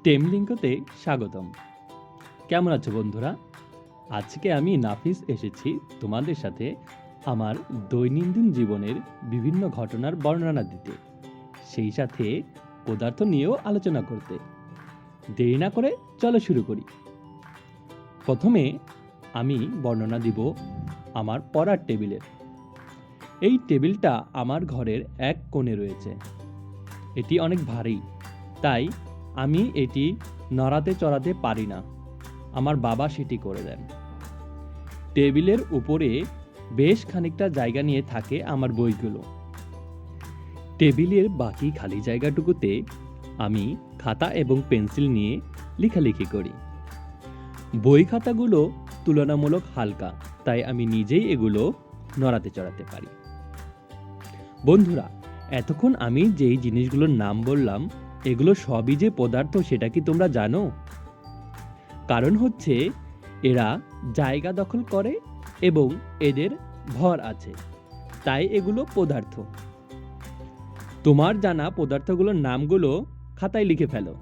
Stem লিঙ্কতে স্বাগতম। কেমন আছো বন্ধুরা? আজকে আমি নাফিস এসেছি তোমাদের সাথে আমার দৈনন্দিন জীবনের বিভিন্ন ঘটনার বর্ণনা দিতে, সেই সাথে পদার্থ নিয়েও আলোচনা করতে। দেরি না করে চলো শুরু করি। প্রথমে আমি বর্ণনা দিব আমার পড়ার টেবিলের। এই টেবিলটা আমার ঘরের এক কোণে রয়েছে। এটি অনেক ভারী, তাই আমি এটি নড়াতে চড়াতে পারি না। আমার বাবা সেটি করে দেন। টেবিলের উপরে বেশ খানিকটা জায়গা নিয়ে থাকে আমার বইগুলো। টেবিলের বাকি খালি জায়গাটুকুতে আমি খাতা এবং পেন্সিল নিয়ে লেখালেখি করি। বই খাতাগুলো তুলনামূলক হালকা, তাই আমি নিজেই এগুলো নড়াতে চড়াতে পারি। বন্ধুরা, এতক্ষণ আমি যেই জিনিসগুলোর নাম বললাম এগুলো সবই যে পদার্থ, সেটা কি তোমরা জানো? কারণ হচ্ছে, এরা জায়গা দখল করে এবং এদের ভর আছে। তাই এগুলো পদার্থ। তোমার জানা পদার্থগুলোর নামগুলো খাতায় লিখে ফেলো।